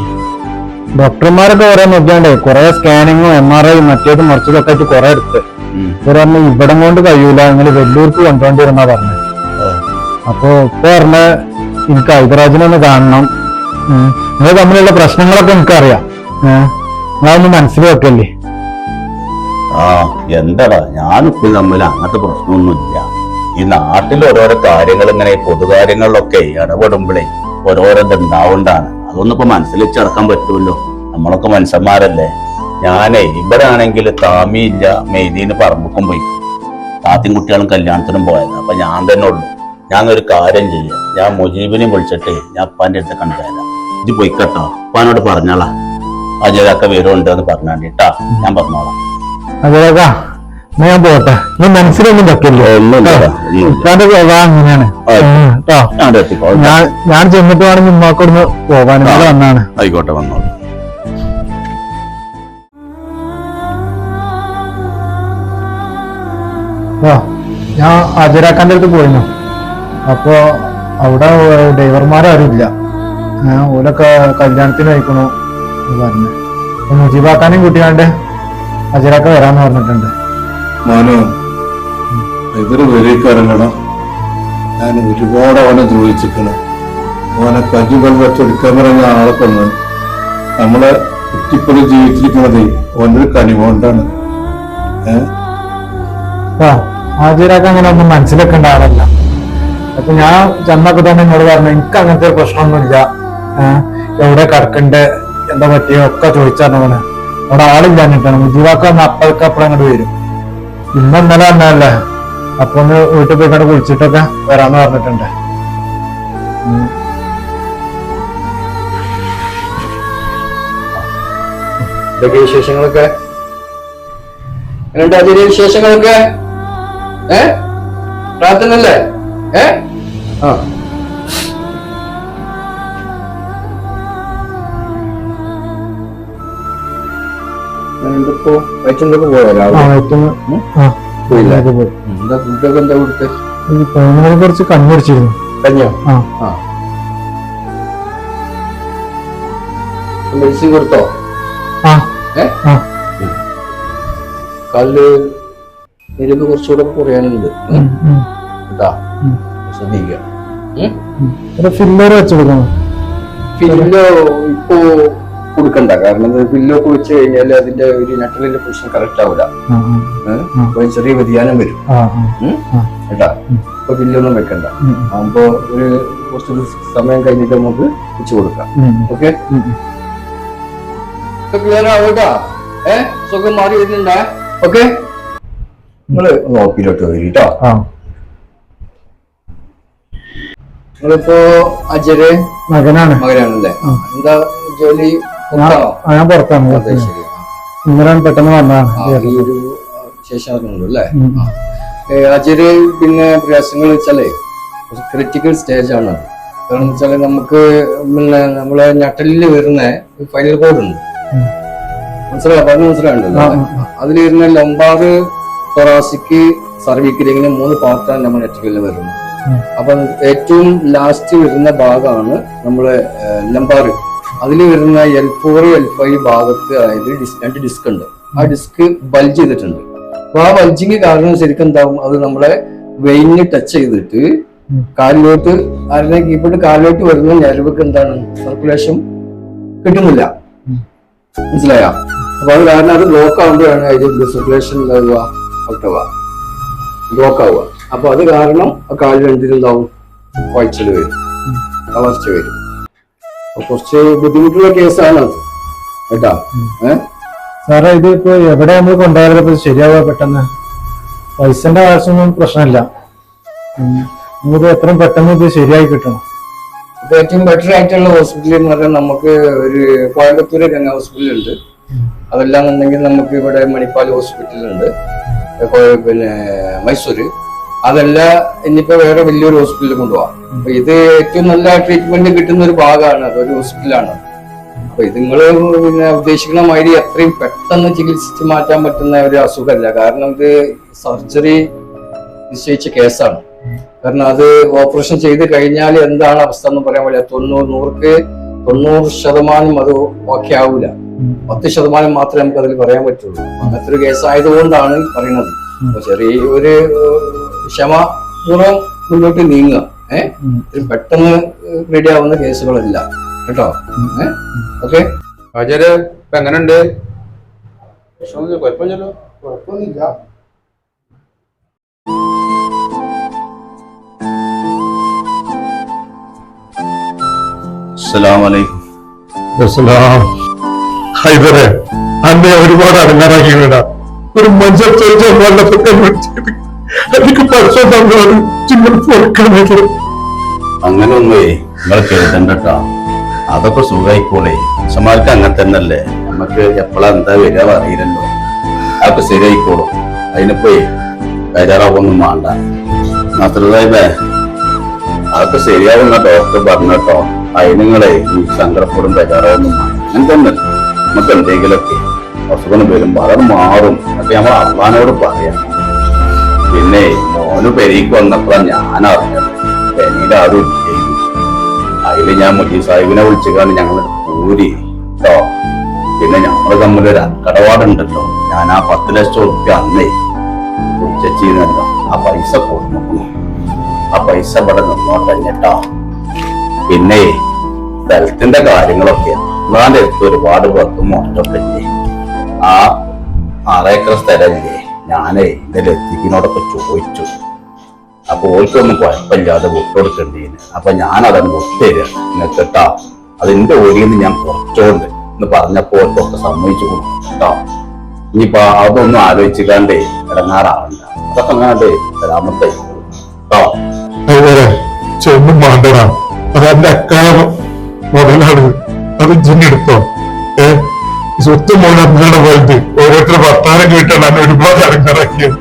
Speaker 8: ഡോക്ടർമാരൊക്കെ കുറെ നോക്കിയാണ്ടേ കുറെ സ്കാനിങ്ങും എം ആർ ഐ മറ്റേതും മറിച്ചതൊക്കെ ആയിട്ട് കുറെ എടുത്ത്. ഇവരമ്മ പറഞ്ഞു ഇവിടം കൊണ്ട് കഴിയൂല നിങ്ങൾ വെല്ലൂർക്ക് കൊണ്ടുപോണ്ടിരുന്നാ പറഞ്ഞത്. അപ്പൊ ഇപ്പൊ പറഞ്ഞ എനിക്ക് ഹൈദരാജിനെ ഒന്ന് കാണണം. നിങ്ങൾ തമ്മിലുള്ള പ്രശ്നങ്ങളൊക്കെ എനിക്കറിയാം. ഏഹ് നിങ്ങളൊന്ന് മനസ്സിൽ വെക്കല്ലേ
Speaker 1: ആ എന്താടാ? ഞാനിപ്പോൾ തമ്മിൽ അങ്ങനത്തെ പ്രശ്നമൊന്നുമില്ല. ഈ നാട്ടിൽ ഓരോരോ കാര്യങ്ങൾ ഇങ്ങനെ പൊതുകാര്യങ്ങളിലൊക്കെ ഇടപെടുമ്പോഴേ ഓരോരോ ഇത് അതൊന്നും ഇപ്പൊ മനസ്സിൽ വെച്ചടക്കാൻ പറ്റുമല്ലോ. നമ്മളൊക്കെ മനുഷ്യന്മാരല്ലേ. ഞാനേ ഇവിടെ ആണെങ്കിൽ താമിയില്ല മെയ്തീന് പറമ്പുക്കും പോയി. താത്തിയും കുട്ടികളും കല്യാണത്തിനും പോയത്. അപ്പൊ ഞാൻ തന്നെ ഉള്ളു. ഞാൻ ഒരു കാര്യം ചെയ്യാം. ഞാൻ മുജീബിനെ വിളിച്ചിട്ട് ഞാൻ അപ്പാന്റെ അടുത്ത് കണ്ടുതരാം ഇത് പോയിക്കട്ടോ. അപ്പാനോട് പറഞ്ഞോളാം. അജയതൊക്കെ വരുന്നുണ്ട് എന്ന് പറഞ്ഞാണ്ടിട്ടാ ഞാൻ പറഞ്ഞോളാം.
Speaker 8: അതേക്കാ എന്നാ ഞാൻ പോട്ടെ. നീ മനസ്സിലൊന്നും. ഉപ്പാന്റെ സ്വഭാവം അങ്ങനെയാണ്. കേട്ടോ?
Speaker 1: ഞാൻ
Speaker 8: ഞാൻ ചെന്നിട്ട് വേണമെങ്കിൽ ഉമ്മാക്കൊന്ന് പോകാൻ. ഇവിടെ വന്നാണ്.
Speaker 1: ആയിക്കോട്ടെ വന്നോളൂ.
Speaker 8: ഞാൻ ഹാജരാക്കാന്റെ അടുത്ത് പോയിരുന്നു അപ്പോ അവിടെ ഡ്രൈവർമാരും ഇല്ല. ഓലൊക്കെ കല്യാണത്തിന് അയക്കണു പറഞ്ഞു. മുജീബാക്കാനും കൂട്ടിയാണ്ട് ഹാജരാക്ക വരാന്ന് പറഞ്ഞിട്ടുണ്ട്.
Speaker 12: മോനോ ഇതൊരു വലിയക്കാരനടാ ഞാൻ ഒരുപാട് അവനെ ദ്രോഹിച്ചിരിക്കണം. അവനെ കഞ്ഞുകൾ വെച്ചെടുക്കാൻ പറഞ്ഞ ആളെ കൊന്ന് നമ്മളെ കുറ്റിപ്പുറം ജീവിച്ചിരിക്കുന്നത് അവന്റെ ഒരു
Speaker 8: കനിവോണ്ടാണ് ഹാജരാക്ക അങ്ങനെ ഒന്നും മനസ്സിലാക്കേണ്ട ആളല്ല. അപ്പൊ ഞാൻ ചെന്നൊക്കെ തന്നെ എന്നോട് പറഞ്ഞു എനിക്ക് അങ്ങനത്തെ ഒരു പ്രശ്നമൊന്നുമില്ല. എവിടെ കിടക്കണ്ടേ? എന്താ പറ്റിയോ? ഒക്കെ ചോദിച്ചറിഞ്ഞവന്. അവിടെ ആളില്ലാഞ്ഞിട്ടാണ്. മുജീവാക്ക വന്ന് അപ്പോഴൊക്കെ അപ്പോഴും അങ്ങോട്ട് വരും. ഇന്ന് ഇന്നലെ വന്നല്ലേ അപ്പൊ ഒന്ന് വീട്ടിൽ പോയി കണ്ട് കുളിച്ചിട്ടൊക്കെ വരാന്ന് പറഞ്ഞിട്ടുണ്ട്.
Speaker 9: വിശേഷങ്ങളൊക്കെ? വിശേഷങ്ങളൊക്കെ? ഏ? പ്രാർത്ഥനല്ലേ ഏ? ആ. എന്തിപ്പോ വയറ്റെന്തൊക്കെ പോയോ
Speaker 8: ആ
Speaker 9: രാവിലെ
Speaker 8: ആ
Speaker 9: പോയില്ല?
Speaker 8: ഒക്കെ പോയി.
Speaker 9: എന്താ ഫുഡൊക്കെ എന്താ കൊടുത്ത്?
Speaker 8: കുറച്ച് കണ്ണടിച്ചിരുന്നു
Speaker 9: കഞ്ഞോ
Speaker 8: ആ.
Speaker 9: മെഡിസിൻ കൊടുത്തോ? കാലിൽ എരിവ് കുറച്ചുകൂടെ കുറയാനുണ്ട്. കേട്ടാ? ശ്രദ്ധിക്കുക.
Speaker 8: ഫില്ലർ വെച്ച്
Speaker 9: ഫില്ലോ ഇപ്പോ കൊടുക്കണ്ട. കാരണം ഇത് ഫില്ലൊക്കെ വെച്ച് കഴിഞ്ഞാൽ അതിന്റെ ഒരു നട്ടലിന്റെ പൊസിഷൻ കറക്റ്റ് ആവില്ല? അപ്പൊ ചെറിയ വ്യതിയാനം വരും. കേട്ടാ? അപ്പൊ ഫില്ലൊന്നും വെക്കണ്ട. ആകുമ്പോ ഒരു കുറച്ചൊരു സമയം കഴിഞ്ഞിട്ട് നമുക്ക് വെച്ച് കൊടുക്കാം. ഓക്കെ. ക്ലിയർ ആവട്ടാ ഏ? സുഖം മാറി വരുന്നുണ്ടേ? ഓക്കെ? നിങ്ങൾ നോക്കിയിലോട്ട്
Speaker 8: ആ.
Speaker 9: നിങ്ങളിപ്പോ അജര്
Speaker 8: മകനാണ്.
Speaker 9: മകനാണല്ലേ? എന്താ ജോലി?
Speaker 8: ഞാൻ
Speaker 9: പുറത്താണ്.
Speaker 8: ഇന്നലെ പെട്ടെന്ന് വന്നതാണ്.
Speaker 9: ഈ ഒരു ശേഷം അറിഞ്ഞുള്ളൂ അല്ലേ അജര് പിന്നെ പ്രയാസങ്ങൾ വെച്ചാലേ ക്രിറ്റിക്കൽ സ്റ്റേജ് ആണ് അത്. കാരണം വെച്ചാൽ നമുക്ക് പിന്നെ നമ്മളെ ഞട്ടലിൽ വരുന്ന ഫൈനൽ കോഡ് ഉണ്ട്.
Speaker 8: ഉം.
Speaker 9: മനസ്സിലായോ? പറഞ്ഞു?
Speaker 8: ആ,
Speaker 9: അതിൽ വരുന്ന ലംബാറ് തൊറാസിക്ക് സർവീക്കിലെങ്കിലും ഇങ്ങനെ മൂന്ന് പാർട്ടാണ് നമ്മൾ നെറ്റിക്കലിൽ വരുന്നത്. അപ്പം ഏറ്റവും ലാസ്റ്റ് വരുന്ന ഭാഗമാണ് നമ്മളെ ലംബാറ് അതിൽ വരുന്ന എൽ ഫോർ എൽ ഫൈവ് ഭാഗത്ത് അതായത് രണ്ട് ഡിസ്ക് ഉണ്ട്. ആ ഡിസ്ക് ബൾജ് ചെയ്തിട്ടുണ്ട്. അപ്പൊ ആ ബൾജിങ് കാരണം ശരിക്കും എന്താവും? അത് നമ്മളെ വെയിന് ടച്ച് ചെയ്തിട്ട്. കാലിലോട്ട് ആരുടെ കീപ്പോട്ട് കാലിലോട്ട് വരുന്ന ഞരവക്ക് എന്താണ്? സർക്കുലേഷൻ കിട്ടുന്നില്ല. മനസ്സിലായ? അപ്പൊ അത് കാരണം അത് ബ്ലോക്ക് ആകുമ്പോഴാണ് അതിന്റെ സർക്കുലേഷൻ എന്താവുക ഔട്ട് ആവുക. ബ്ലോക്ക് ആവുക. അപ്പൊ അത് കാരണം ആ കാലിൽ എന്തിനുണ്ടാവും വായിച്ചൽ വരും. അവസ്ഥ വരും. കുറച്ച് ബുദ്ധിമുട്ടുള്ള കേസാണ് അത്. കേട്ടാ? ഏഹ്
Speaker 8: സാറേ ഇത് ഇപ്പൊ എവിടെ നമ്മൾ കൊണ്ടുപോയാലും ശരിയാവുക പെട്ടെന്ന്. പൈസന്റെ ആവശ്യമൊന്നും പ്രശ്നമില്ല. നമുക്ക് എത്രയും പെട്ടെന്ന് ഇത് ശരിയായി കിട്ടണം.
Speaker 9: ഇപ്പൊ ഏറ്റവും ബെറ്റർ ആയിട്ടുള്ള ഹോസ്പിറ്റൽ എന്ന് പറഞ്ഞാൽ നമുക്ക് ഒരു കോയമ്പത്തൂര് ഗംഗ ഹോസ്പിറ്റൽ ഉണ്ട്. അതല്ലാന്നുണ്ടെങ്കിൽ നമുക്ക് ഇവിടെ മണിപ്പാൽ ഹോസ്പിറ്റൽ ഉണ്ട്. പിന്നെ മൈസൂര്. അതല്ല ഇനിയിപ്പോ വേറെ വലിയൊരു ഹോസ്പിറ്റലിൽ കൊണ്ടുപോകാം അപ്പൊ ഇത് ഏറ്റവും നല്ല ട്രീറ്റ്മെന്റ് കിട്ടുന്ന ഒരു ഭാഗമാണ് അതൊരു ഹോസ്പിറ്റലാണ് അപ്പൊ ഇത് നിങ്ങൾ പിന്നെ ഉദ്ദേശിക്കുന്ന മാതിരി എത്രയും പെട്ടെന്ന് ചികിത്സിച്ച് മാറ്റാൻ പറ്റുന്ന ഒരു അസുഖമല്ല. കാരണം ഇത് സർജറി നിശ്ചയിച്ച കേസാണ്. കാരണം അത് ഓപ്പറേഷൻ ചെയ്ത് കഴിഞ്ഞാൽ എന്താണ് അവസ്ഥ എന്ന് പറയാൻ പറ്റില്ല തൊണ്ണൂറ് നൂറുക്ക് തൊണ്ണൂറ് ശതമാനം അത് ഓക്കെ ആവില്ല പത്ത് ശതമാനം മാത്രമേ നമുക്ക് അതിൽ പറയാൻ പറ്റുള്ളൂ. അങ്ങനത്തെ ഒരു കേസ് ആയതുകൊണ്ടാണ് പറയുന്നത്. ചെറിയ ഒരു ക്ഷമപൂർവം മുന്നോട്ട് നീങ്ങുക. ഏഹ് പെട്ടെന്ന് റെഡി ആവുന്ന കേസുകളല്ല. കേട്ടോ? ഏഹ് ഓക്കെ?
Speaker 7: ആചാര്യ ഇപ്പൊ എങ്ങനെയുണ്ട്? കുഴപ്പമില്ലല്ലോ.
Speaker 12: കുഴപ്പമൊന്നുമില്ല.
Speaker 6: ഒരുപാട് അടങ്ങാറാക്കി വേണ്ട ഒരു മനുഷ്യർ ചോദിച്ചു വെള്ളപ്പൊക്കെ എനിക്ക് പഠിച്ച തന്നാലും ചിമ്മൽ പൊറുക്കണത്
Speaker 1: അങ്ങനെ ഒന്നേ നിങ്ങൾ അതൊക്കെ സുഖമായിക്കോളേ മനുഷ്യന്മാർക്ക് അങ്ങനെ തന്നെയല്ലേ. നമുക്ക് എപ്പോഴാ എന്താ വരിക അറിയില്ലല്ലോ. അതൊക്കെ ശരിയായിക്കോളും. അതിനിപ്പോ ബേജാറാവൊന്നും വേണ്ട നസറുദായിബേ അതൊക്കെ ശരിയാവുന്ന ഡോക്ടർ പറഞ്ഞട്ടോ അതിനുങ്ങളെ ഈ സങ്കടപ്പെടും ബേജാറാവൊന്നും അങ്ങനെ തന്നെ. നമുക്ക് എന്തെങ്കിലുമൊക്കെ അസുഖം വരുമ്പോൾ മാറും. അപ്പൊ നമ്മൾ അള്ളഹാനോട് പറയാം. പിന്നെ മോനു പെരീക്ക് വന്നപ്പോ ഞാൻ അറിഞ്ഞത് പെരീടെ ആരും അതിൽ ഞാൻ മുജീ സാഹിബിനെ വിളിച്ചുകൊണ്ട് ഞങ്ങൾ കൂരി കേട്ടോ പിന്നെ ഞങ്ങൾ ഒരു കടപാടുണ്ടല്ലോ ഞാൻ ആ പത്ത് ലക്ഷം ഉറുപ്പ്യ അന്നേ വിളിച്ചീന്നല്ലോ ആ പൈസ കൊടുക്കുന്നു ആ പൈസ ഇവിടെ നിന്നോട്ടെ കേട്ടോ പിന്നെ സ്ഥലത്തിന്റെ കാര്യങ്ങളൊക്കെ എന്നാന്റെ അടുത്ത് ഒരുപാട് പേർക്ക് ഇല്ലേ ആ ആറേക്കർ സ്ഥലമില്ലേ? ഞാനേ ഇന്നലെ എത്തിക്കിനോടൊക്കെ ചോദിച്ചു. അപ്പൊ ഓൾക്കൊന്നും കുഴപ്പമില്ലാതെ വിട്ടുകൊടുക്കേണ്ടീന് അപ്പൊ ഞാൻ അതങ്ങ് വിട്ടുതരിക എന്നിട്ടാ അതിന്റെ നിന്ന് ഞാൻ കുറച്ചോണ്ട് എന്ന് പറഞ്ഞപ്പോ ഒക്കെ സമ്മതിച്ചു കൊടുക്കാം ഇനിയിപ്പോ അതൊന്നും ആലോചിക്കാണ്ടേ ഇടങ്ങാറാവണ്ട. അതൊക്കെ അങ്ങനെ
Speaker 12: രാമത്തെ ചെന്നും അത് എന്റെ അത് ജിന്നെടുത്തോ ഏ? സ്വത്ത് മോനെ പോയിട്ട് ഓരോരുത്തർ വർത്താനം കേട്ടാണ് എന്നെ ഒരുപാട് അലങ്കാരാക്കിയത്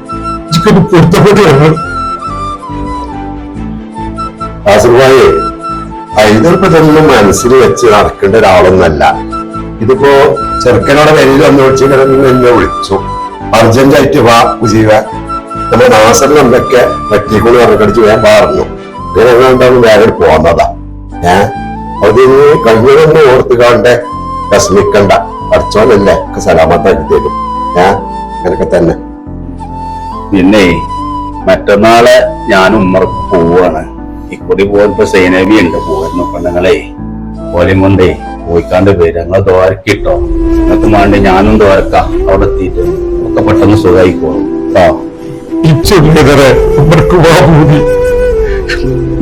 Speaker 12: എനിക്കൊന്ന് പൊരുത്തപ്പെട്ട് വരണം
Speaker 4: കാസർഗോയെ മനസ്സിൽ വെച്ച് നടക്കേണ്ട ഒരാളൊന്നല്ല. ഇതിപ്പോ ചെറുക്കനോടെ വെളിയിൽ വന്ന് വിളിച്ചിട്ട് എന്നെ വിളിച്ചു. അർജന്റ് ആയിട്ട് വാ ജീവ നാസറിൽ എന്തൊക്കെ പറ്റിക്കൊണ്ട് പറഞ്ഞിട്ട് ഞാൻ പറഞ്ഞു. ഇങ്ങനെ വേറെ വേഗം പോന്നതാ ഏഹ് അതിന് കഴിഞ്ഞതൊന്നും ഓർത്ത് കാണണ്ടേ വിഷമിക്കണ്ട. പഠിച്ചോന്നല്ലേ ഒക്കെ സലാമത്താക്കി തരും. തന്നെ.
Speaker 1: പിന്നെ മറ്റന്നാളെ ഞാൻ ഉമ്മർക്ക് പോവാണ്. ഇക്കുറി പോയപ്പോ സേനവി ഉണ്ട് പോയിരുന്നു പെണ്ണുങ്ങളെ ഓലയും കൊണ്ടേ പോയിക്കാണ്ട് പേര് ഞങ്ങൾ ദ്വാരക്കിട്ടോ? നിങ്ങൾക്ക് വേണ്ടി ഞാനും ദ്വാരക്ക. അവിടെ എത്തിയിട്ട് ഒക്കെ പെട്ടെന്ന് സുഖമായിക്കോളും. കേട്ടോ?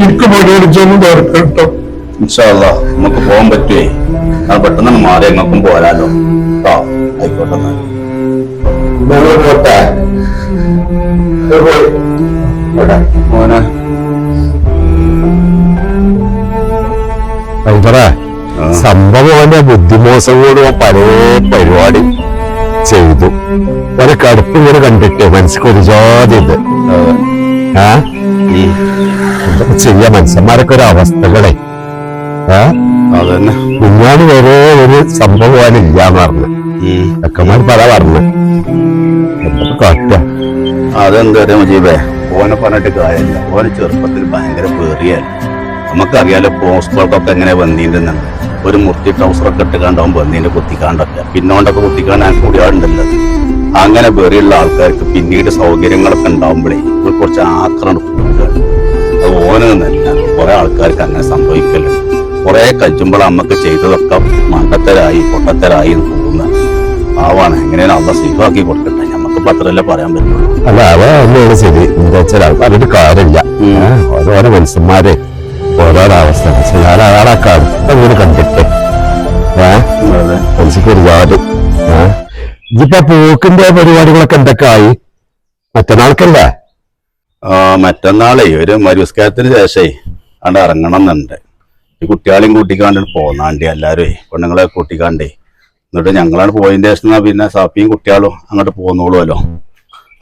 Speaker 12: എനിക്ക് തീർക്കട്ടോ
Speaker 1: ഇൻഷാല്ല നമുക്ക് പോകാൻ പറ്റുവേ. പെട്ടെന്ന് മാറി ഞങ്ങൾക്കും പോരാലോ. കേട്ടോ? ആയിക്കോട്ടെ.
Speaker 4: ഞങ്ങൾ പോട്ടെ പോട്ടെ.
Speaker 1: മോനെ.
Speaker 4: ഹൈദറേ സംഭവം അവന്റെ ബുദ്ധിമോശം കൂടെ പല പരിപാടി ചെയ്തു. ഒരു കടുപ്പ് ഇങ്ങനെ കണ്ടിട്ട് മനസ്സിക്ക് ഒരു ജാതി ഇത് ആ? ചെയ്യാ മനുഷ്യന്മാരൊക്കെ ഒരു അവസ്ഥകളെ. ആ?
Speaker 1: അതന്നെ.
Speaker 4: കുഞ്ഞാണ് വരെ ഒരു സംഭവം ഇല്ലാന്ന് പറഞ്ഞു
Speaker 1: ഉം.
Speaker 4: ചെക്കന്മാർ പല പറഞ്ഞു. കാട്ടുക
Speaker 1: അതെന്താ മുജീബേ? ഓനെ പറഞ്ഞിട്ട് കാര്യമില്ല. ഓന് ചെറുപ്പത്തിൽ ഭയങ്കര പേറിയല്ല നമുക്കറിയാലോ പോസ്റ്റുകൾക്കൊക്കെ എങ്ങനെ വന്നീണ്ടെന്നുണ്ട് ഒരു മുർത്തി ട്രൗസറൊക്കെ ഇട്ടുകാണ്ടാവും വന്നീന്റെ കുത്തിക്കാണ്ടൊക്കെ. പിന്നോണ്ടൊക്കെ കുത്തിക്കാണ്ട് ഞാൻ കൂടി ആളുണ്ടല്ലോ അങ്ങനെ പേറിയുള്ള ആൾക്കാർക്ക് പിന്നീട് സൗകര്യങ്ങളൊക്കെ ഉണ്ടാവുമ്പോഴേ ഇവർ കുറച്ച് ആക്രമണം കൊടുക്കുകയാണ് അത് ഓനെന്നല്ല കുറെ ആൾക്കാർക്ക് അങ്ങനെ സംഭവിക്കലുണ്ട്. കുറെ കച്ചുമ്പോൾ അമ്മയ്ക്ക് ചെയ്തതൊക്കെ മണ്ടത്തരായി പൊട്ടത്തരായി എന്ന് തോന്നുന്നത് പാവാണ്. എങ്ങനെയാണ് അള്ള സേഫാക്കി കൊടുക്കട്ടെ. നമുക്ക് പത്രമല്ലേ പറയാൻ പറ്റുള്ളൂ
Speaker 4: അല്ല അതാണ് ശരി. എന്താ പറഞ്ഞിട്ട് കാര്യമില്ല. ഓരോരോ മനുഷ്യന്മാര് ഓരോരോ അവസ്ഥ പക്ഷെ ഞാൻ അയാളെ കടുത്തങ്ങനെ കണ്ടിട്ട്. മനുഷ്യക്ക് ഒരുപാട്. ഇതിപ്പോ പൂക്കിന്റെ പരിപാടികളൊക്കെ എന്തൊക്കെ ആയി മറ്റന്നാൾക്കല്ലേ
Speaker 1: മറ്റന്നാളേ ഒരു മരുസ്കാരത്തിന് ശേഷേ അവിടെ ഇറങ്ങണം എന്നുണ്ട്. ഈ കുട്ടികളെയും കൂട്ടിക്കാണ്ട് പോന്നാണ്ടി എല്ലാവരും പെണ്ണുങ്ങളെ കൂട്ടിക്കാണ്ടേ. എന്നിട്ട് ഞങ്ങളാണ് പോയതിന്റെ ശേഷം എന്നാ പിന്നെ സാപ്പിയും കുട്ടികളും അങ്ങോട്ട് പോന്നോളുമല്ലോ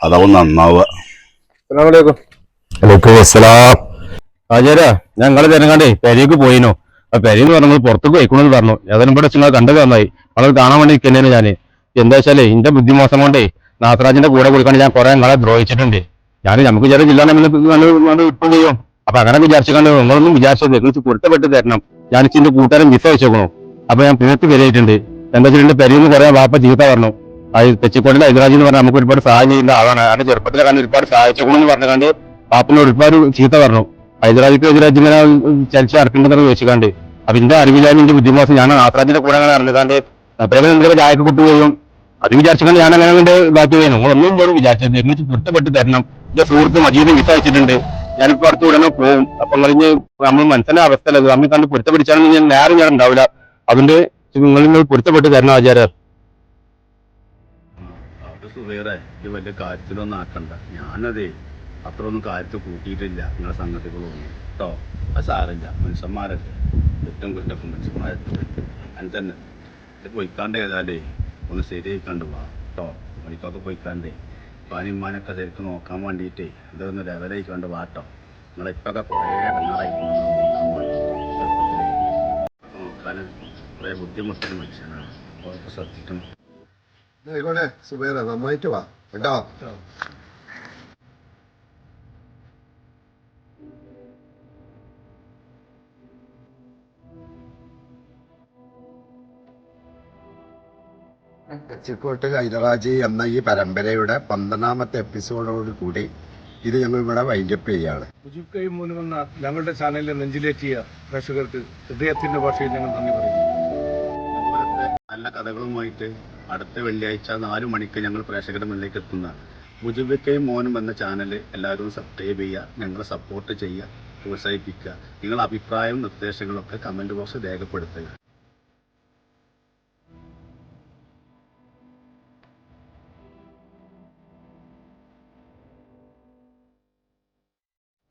Speaker 1: അതാവും നന്നാവുക.
Speaker 4: അലൈക്കും അസ്സലാം.
Speaker 6: ആചാര്യ ഞങ്ങളെ ജനങ്ങാണ്ടേ പെരേക്ക് പോയിനോ. ആ പെരേന്ന് പറഞ്ഞു പുറത്തേക്ക് പോയിക്കണമെന്ന് പറഞ്ഞു. ഏതായാലും ഇവിടെ നിങ്ങൾ കണ്ടത് നന്നായി വളരെ കാണാൻ വേണ്ടി നിൽക്കുന്നതിന് ഞാൻ എന്താ വെച്ചാലേ എന്റെ ബുദ്ധിമോശം കൊണ്ടേ നാസറാജിന്റെ കൂടെ കൊടുക്കാണ്ട് ഞാൻ കുറെ നിങ്ങളെ ദ്രോഹിച്ചിട്ടുണ്ട്. ഞാൻ നമുക്ക് ചെറിയ ജില്ല ഇപ്പം വിട്ടും ചെയ്യും. അപ്പൊ അങ്ങനെ വിചാരിച്ചുകൊണ്ട് നിങ്ങളൊന്നും വിചാരിച്ചത്. നിങ്ങൾ പൊരുത്തപ്പെട്ട് തരണം. ഞാൻ ഇച്ചിന്റെ കൂട്ടുകാരൻ മിസ് വെച്ചേക്കണു. അപ്പൊ ഞാൻ പുറത്ത് പെരയിട്ടുണ്ട് എന്താ വെച്ചിട്ടുണ്ട് പെരിയെന്ന് പറയാൻ വാപ്പ ചീത്ത പറഞ്ഞു. അത് തെച്ചിക്കോട്ടിലെ ഹൈദരാജ് എന്ന് പറഞ്ഞാൽ നമുക്ക് ഒരുപാട് സഹായം ചെയ്യുന്ന ആളാണ്. അതിന്റെ ചെറുപ്പത്തിലെ കാരണം ഒരുപാട് സഹായിച്ചോളെന്ന് പറഞ്ഞു കണ്ട് പാപ്പിനോട് ഒരുപാട് ചീത്ത പറഞ്ഞു. ഹൈദരാജിക്ക് ഹൈദരാജ് ഇങ്ങനെ ചലിച്ച് നടക്കേണ്ടതെന്ന് ചോദിച്ചുകൊണ്ട്. അപ്പൊ എന്റെ അറിവില്ലാതെ എന്റെ ബുദ്ധിമുട്ട് ഞാൻ ആത്രാജിന്റെ കൂടെ അങ്ങനെ അറിഞ്ഞതാണ്ട് പ്രേമൻ എന്തൊക്കെ ചായക്ക് കൊണ്ടുപോയും അത് വിചാരിച്ചുകൊണ്ട് ഞാൻ അങ്ങനെ കൊണ്ട് ബാക്കി പോയി. നിങ്ങളൊന്നും പോലും വിചാരിച്ചത് എന്നിട്ട് പൊട്ടപ്പെട്ട് തരണം. എന്റെ സുഹൃത്ത് മജീദ് വിസ അയച്ചിട്ടുണ്ട്. ഞാനിപ്പോ അടുത്ത് ഉടനെ പോകും അപ്പൊ കഴിഞ്ഞ് നമ്മൾ മനസ്സിന്റെ അവസ്ഥ നമ്മൾ കണ്ട് പിടിച്ചാണെങ്കിൽ ഞാൻ നേരം ഞാൻ ഉണ്ടാവില്ല. അതുകൊണ്ട് നിങ്ങൾ പൊരുത്തപ്പെട്ട് തരണം
Speaker 1: ആചാര? സുഖേറെ ഇത് വലിയ കാര്യത്തിലൊന്നും ആക്കണ്ട. ഞാനതേ അത്ര ഒന്നും കാര്യത്തിൽ കൂട്ടിയിട്ടില്ല. നിങ്ങളെ സംഗതികളൊന്നും കേട്ടോ അത് സാരമില്ല. മനുഷ്യന്മാരല്ലേ? കുറ്റം കുറ്റക്കും മനുഷ്യന്മാരല്ലേ? അങ്ങനെ തന്നെ. ഇത് പോയിക്കാണ്ട് ഏതാലേ ഒന്ന് ശരിയായിക്കാണ്ട് വാ. കേട്ടോ പണിക്കൊക്കെ പൊയ്ക്കാണ്ടേ. പാനിമാനൊക്കെ ശരിക്കും നോക്കാൻ വേണ്ടിയിട്ടേ ഇതൊന്ന് ലെവലായിക്കൊണ്ട് വാട്ടോ നിങ്ങളിപ്പൊക്കെ കുറേ ഇടങ്ങാറായി നോക്കാൻ കുറേ ബുദ്ധിമുട്ടുന്ന മനുഷ്യനാണ്. അപ്പോൾ ശ്രദ്ധിക്കണം.
Speaker 4: ആയിക്കോട്ടെ സുബേറ നന്നായിട്ട് വാ. കേട്ടോ? തെച്ചിക്കോട്ട് ഹൈദരാജി എന്ന ഈ പരമ്പരയുടെ പന്ത്രണ്ടാമത്തെ എപ്പിസോഡോട് കൂടി ഇത് ഞങ്ങൾ ഇവിടെ വൈൻഡപ്പ് ചെയ്യാണ്
Speaker 12: മുജീബ് കൈ മൂലമെന്ന ഞങ്ങളുടെ ചാനലിൽ നെഞ്ചിലേറ്റിയ പ്രേക്ഷകർക്ക് ഹൃദയത്തിന്റെ ഭാഷയിൽ ഞങ്ങൾ നന്ദി പറയുന്നു.
Speaker 1: നല്ല കഥകളുമായിട്ട് അടുത്ത വെള്ളിയാഴ്ച നാലു മണിക്ക് ഞങ്ങൾ പ്രേക്ഷകരുടെ മുന്നിലേക്ക് എത്തുന്ന മുജിബിക്കയും മോനും എന്ന ചാനൽ എല്ലാവരും സബ്സ്ക്രൈബ് ചെയ്യുക ഞങ്ങളെ സപ്പോർട്ട് ചെയ്യുക പ്രോത്സാഹിപ്പിക്കുക. നിങ്ങളുടെ അഭിപ്രായവും നിർദ്ദേശങ്ങളും ഒക്കെ കമന്റ് ബോക്സ് രേഖപ്പെടുത്തുക.